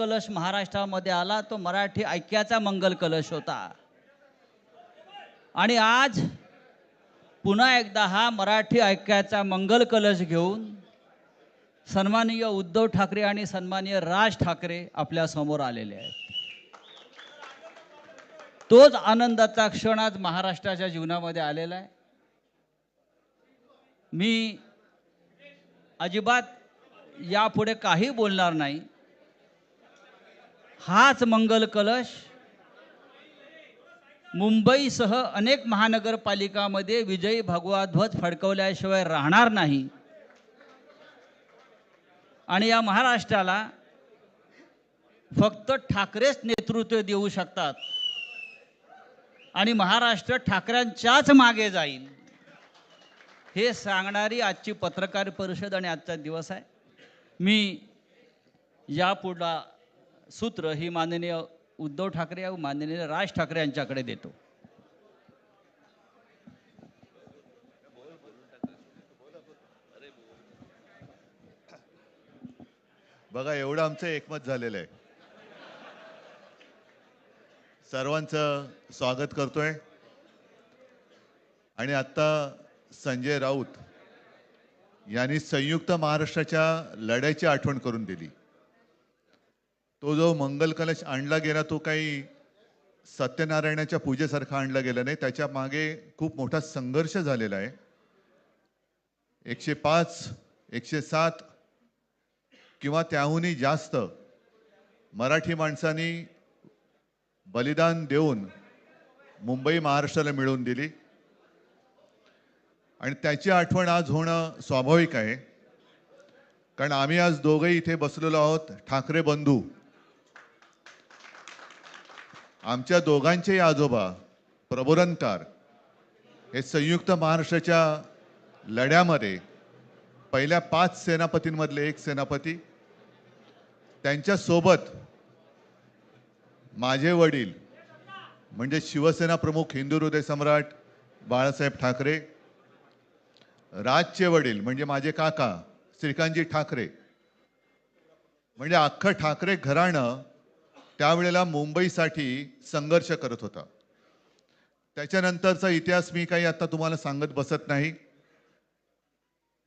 कलश महाराष्ट्रामध्ये आला तो मराठी ऐक्याचा मंगल कलश होता. आणि आज पुन्हा एकदा हा मराठी ऐक्याचा मंगल कलश घेऊन सन्माननीय उद्धव ठाकरे आणि सन्माननीय राज ठाकरे आपल्यासमोर आलेले आहेत. तोच आनंदाचा क्षण आज महाराष्ट्राच्या जीवनामध्ये आलेला आहे. मी अजिबात यापुढे काही बोलणार नाही. हाच मंगल कलश मुंबईसह अनेक महानगरपालिकामध्ये विजयी भगवा ध्वज फडकवल्याशिवाय राहणार नाही. आणि या महाराष्ट्राला फक्त ठाकरेच नेतृत्व देऊ शकतात. आणि महाराष्ट्र ठाकऱ्यांच्याच मागे जाईल. हे सांगणारी आजची पत्रकार परिषद आणि आजचा दिवस आहे. मी यापुढला सूत्र ही माननीय उद्धव ठाकरे व माननीय राज ठाकरे यांच्याकडे देतो. बघा एवढं आमचं एकमत झालेलं आहे. सर्वांचं स्वागत करतोय. आणि आत्ता संजय राऊत यांनी संयुक्त महाराष्ट्राच्या लढ्याची आठवण करून दिली. तो जो मंगल कलश आणला गेला तो काही सत्यनारायणाच्या पूजेसारखा आणला गेला नाही. त्याच्यामागे खूप मोठा संघर्ष झालेला आहे. एकशे पाच एकशे सात किंवा त्याहूनही जास्त मराठी माणसांनी बलिदान देऊन मुंबई महाराष्ट्राला मिळवून दिली. आणि त्याची आठवण आज होणं स्वाभाविक आहे. कारण आम्ही आज दोघंही इथे बसलेलो आहोत. ठाकरे बंधू आमच्या दोघांचेही आजोबा प्रबोधनकार हे संयुक्त महाराष्ट्राच्या लढ्यामध्ये पहिल्या पाच सेनापतींमधले एक सेनापती. त्यांच्यासोबत माझे वडील म्हणजे शिवसेना प्रमुख हिंदू हृदय सम्राट बाळासाहेब ठाकरे राजचे वडील म्हणजे माझे काका श्रीकांतजी ठाकरे म्हणजे अख्खं ठाकरे घराणं त्यावेळेला मुंबईसाठी संघर्ष करत होता. त्याच्यानंतरचा इतिहास मी काही आता तुम्हाला सांगत बसत नाही.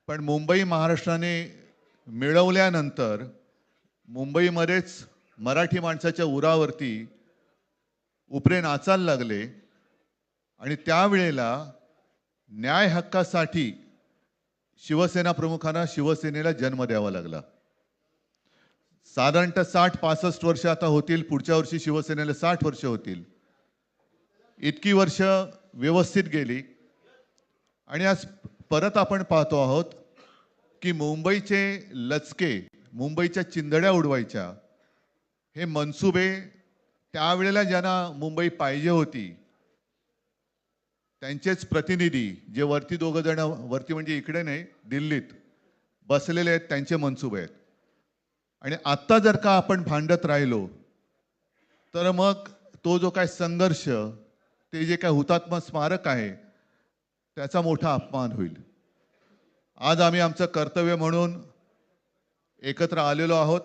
पण मुंबई महाराष्ट्राने मिळवल्यानंतर मुंबईमध्येच मराठी माणसाच्या उरावरती उपरे नाचायला लागले आणि त्यावेळेला न्याय हक्कासाठी शिवसेना प्रमुखांना शिवसेनेला जन्म द्यावा लागला. साधारणतः साठ पासष्ट वर्ष आता होतील पुढच्या वर्षी शिवसेनेला साठ वर्ष होतील. इतकी वर्ष व्यवस्थित गेली. आणि आज परत आपण पाहतो आहोत की मुंबईचे लचके मुंबईच्या चिंदड्या उडवायच्या हे मनसुबे त्यावेळेला ज्यांना मुंबई पाहिजे होती त्यांचेच प्रतिनिधी जे वरती दोघं जण वरती म्हणजे इकडे नाही दिल्लीत बसलेले आहेत त्यांचे मनसुबे आहेत. आणि आत्ता जर का आपण भांडत राहिलो तर मग तो जो काय संघर्ष ते जे काय हुतात्मा स्मारक आहे त्याचा मोठा अपमान होईल. आज आम्ही आमचं कर्तव्य म्हणून एकत्र आलेलो आहोत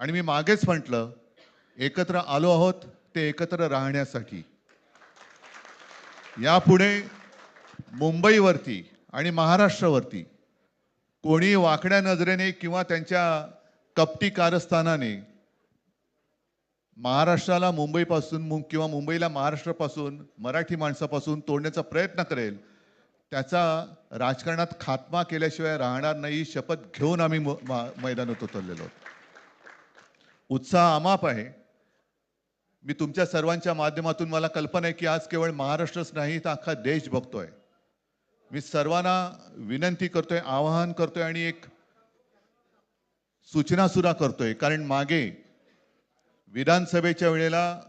आणि मी मागेच म्हटलं एकत्र आलो आहोत ते एकत्र राहण्यासाठी. यापुढे मुंबईवरती आणि महाराष्ट्रावरती कोणी वाकड्या नजरेने किंवा त्यांच्या कपटी कारस्थानाने महाराष्ट्राला मुंबईपासून मु- किंवा मुंबईला महाराष्ट्रापासून मराठी माणसापासून तोडण्याचा प्रयत्न करेल त्याचा राजकारणात खात्मा केल्याशिवाय राहणार नाही ही शपथ घेऊन आम्ही म- मैदानात उतरलेलो आहोत. उत्साह अमाप आहे. मी तुमच्या सर्वांच्या माध्यमातून मला कल्पना आहे की आज केवळ महाराष्ट्रच नाही तर अख्खा देश बघतोय. मी सर्वांना विनंती करतोय आवाहन करतोय आणि एक सूचना सुद्धा करतोय. कारण मागे विधानसभेच्या वेळेला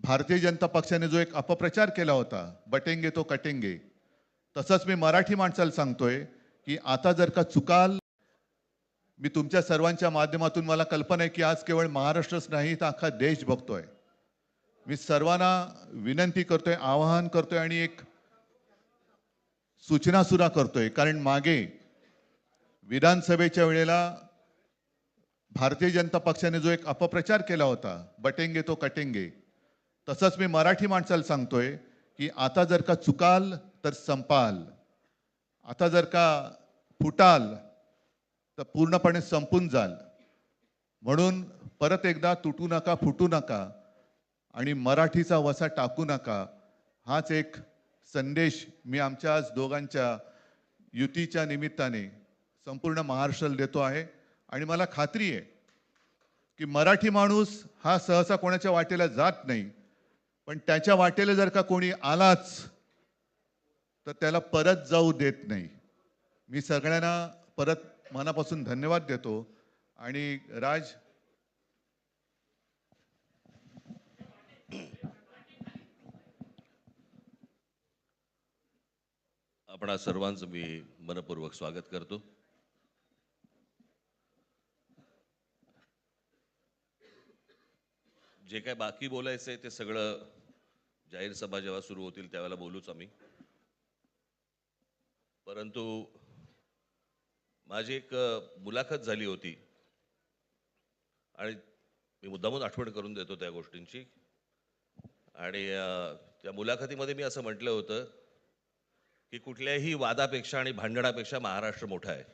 भारतीय जनता पक्षाने जो एक अपप्रचार केला होता बटेंगे तो कटेंगे तसंच मी मराठी माणसाला सांगतोय की आता जर का चुकाल मी तुमच्या सर्वांच्या माध्यमातून मला कल्पना आहे की आज केवळ महाराष्ट्रच नाही तर अख्खा देश बघतोय. मी सर्वांना विनंती करतोय आवाहन करतोय आणि एक सूचना सुद्धा करतोय. कारण मागे विधानसभेच्या वेळेला भारतीय जनता पक्षाने जो एक अपप्रचार केला होता बटेंगे तो कटेंगे तसंच मी मराठी माणसाला सांगतोय की आता जर का चुकाल तर संपाल. आता जर का फुटाल तर पूर्णपणे संपून जाल. म्हणून परत एकदा तुटू नका फुटू नका आणि मराठीचा वसा टाकू नका हाच एक संदेश मी आमच्या आज दोघांच्या युतीच्या निमित्ताने संपूर्ण महाराष्ट्राला देतो आहे. आणि मला खात्री आहे की मराठी माणूस हा सहसा कोणाच्या वाटेला जात नाही. पण त्याच्या वाटेला जर का कोणी आलाच तर त्याला परत जाऊ देत नाही. मी सगळ्यांना परत मनापासून धन्यवाद देतो. आणि राज? आपणा सर्वांचं मी मनपूर्वक स्वागत करतो. जे काय बाकी बोलायचं आहे ते सगळं जाहीर सभा जेव्हा सुरू होतील त्यावेळेला बोलूच आम्ही. परंतु माझी एक मुलाखत झाली होती. आणि मी मुद्दामून आठवण करून देतो त्या गोष्टींची. आणि त्या मुलाखतीमध्ये मी असं म्हटलं होतं की कुठल्याही वादापेक्षा आणि भांडणापेक्षा महाराष्ट्र मोठा आहे.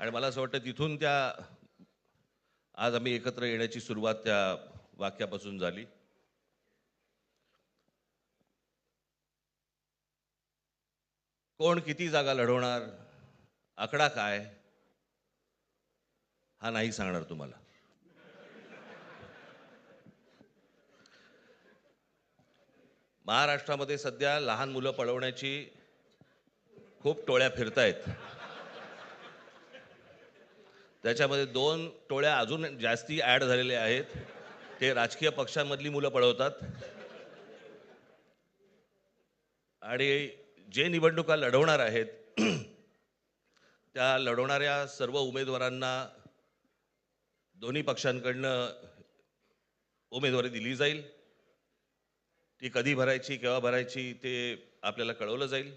आणि मला असं वाटतं तिथून त्या आज आम्ही एकत्र येण्याची सुरुवात त्या वाक्यापासून झाली. कोण किती जागा लढवणार आकडा काय हा नाही सांगणार तुम्हाला. महाराष्ट्रामध्ये सध्या लहान मुलं पळवण्याची खूप टोळ्या फिरतायत. त्याच्यामध्ये दोन टोळ्या अजून जास्ती ॲड झालेल्या आहेत. ते राजकीय पक्षांमधली मुलं पळवतात. आणि जे निवडणुका लढवणार आहेत त्या लढवणाऱ्या सर्व उमेदवारांना दोन्ही पक्षांकडनं उमेदवारी दिली जाईल. ती कधी भरायची केव्हा भरायची ते आपल्याला कळवलं जाईल.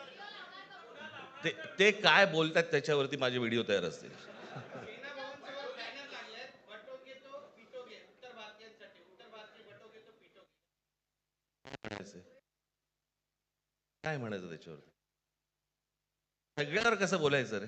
ते ते काय बोलतात त्याच्यावरती माझे व्हिडिओ तयार असतील. काय म्हणायचं त्याच्यावरती? सगळ्यावर कसं बोलायचं रे?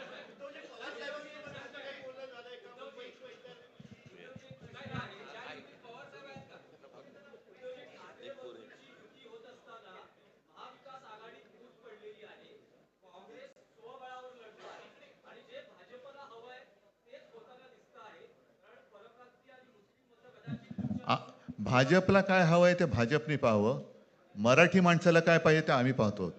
भाजपला काय हवं आहे ते भाजपने पाहावं. मराठी माणसाला काय पाहिजे ते आम्ही पाहतो.